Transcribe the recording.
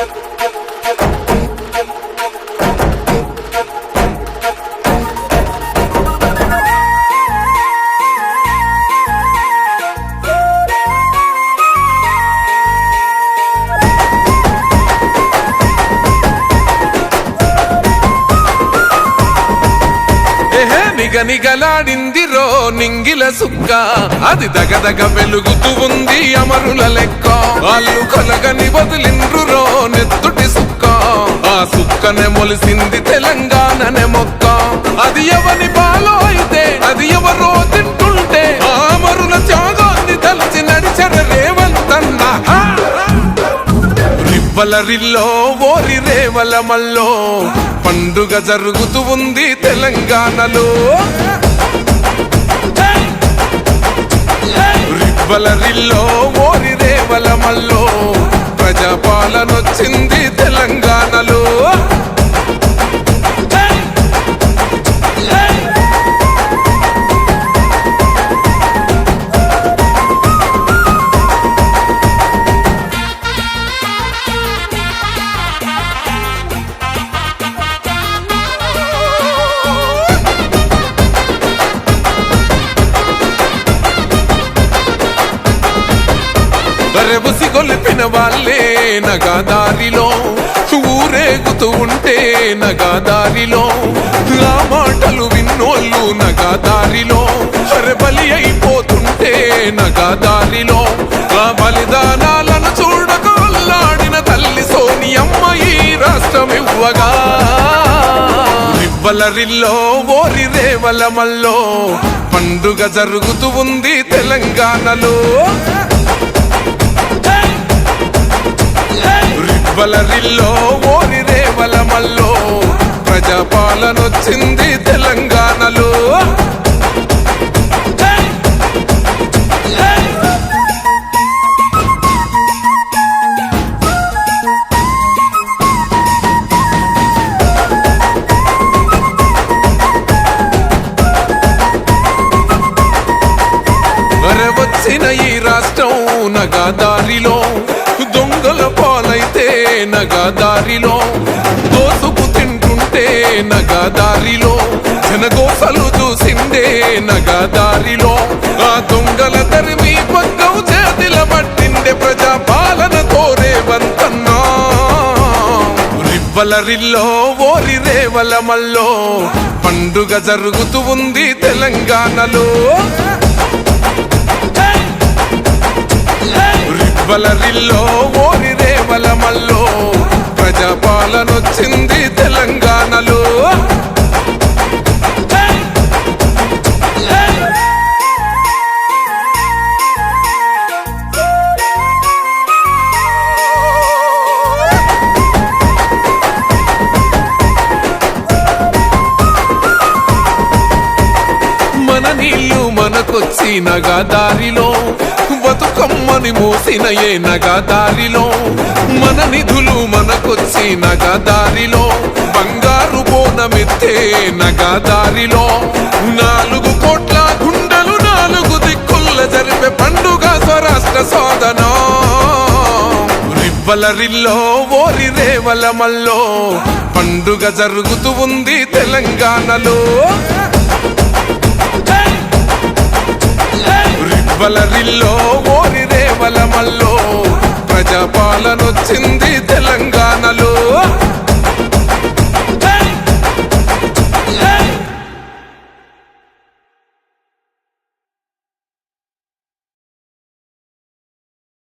Thank you. నిగనిగలాడిందిరో నింగిల సుక్క. అది దగదగ వెలుగుతూ ఉంది అమరుల లెక్క. వాళ్ళు కలగని వదిలిండ్రురో నెత్తుటి సుక్క. ఆ సుక్కనే మొలిసింది తెలంగాణనే మొక్క. అది ఎవని రివ్వల ఓరి రేవల మల్లో పండుగ జరుగుతూ ఉంది తెలంగాణలో. రివ్వల ఓరి రేవల మల్లో తెలంగాణలో. రెబుసి గొలిపిన వాళ్ళే నగాదారిలో. ఊరేగుతూ ఉంటే నగాదారిలో. ఆ మాటలు విన్నోళ్ళు నగాదారిలో. బలి అయిపోతుంటే నగాదారిలో. ఆ బలిదానాలను చూడకొల్లాడిన తల్లి సోనియమ్మ ఈ రాష్ట్రం ఇవ్వగా రివ్వల రిల్లో ఓరి రేవలమల్లో పండుగ జరుగుతూ ఉంది తెలంగాణలో. రివ్వల రిల్లో ఓరి రేవల మల్లో. ప్రజాపాలన వచ్చింది తెలంగాణలో వచ్చిన ఈ రాష్ట్రం నగాదారిలో. దొంగల పాలైతే నగాదారిలో దోసుకు తింటుంటే నగాదారిలో జనగోసలు చూసిందే నగాదారిలో. ఆ దొంగల తరిమి పగ్గం చేతిల పట్టిండే ప్రజా పాలన కోరే వంతన్నా. రివ్వల రిల్లో ఓరి రేవల మల్లో పండుగ జరుగుతూ ఉంది తెలంగాణలో. రివ్వల రిల్లో ఓరి రేవల తెలంగాణలో. మన నీళ్ళు మనకొచ్చిన దారిలో బతుకమ్మని మోసిన ఏ నగాదారిలో? మన నిధులు మనకొచ్చి నగదారిలో. బంగారు బోనమెత్తే నగదారిలో. నాలుగు కోట్ల గుండెలు నాలుగు దిక్కుల జరిపే పండుగ స్వరాష్ట్ర సోదన రివ్వల ఓరి రేవల మల్లో. పండుగ జరుగుతూ ఉంది తెలంగాణలో. వలరిల్లో ఓరి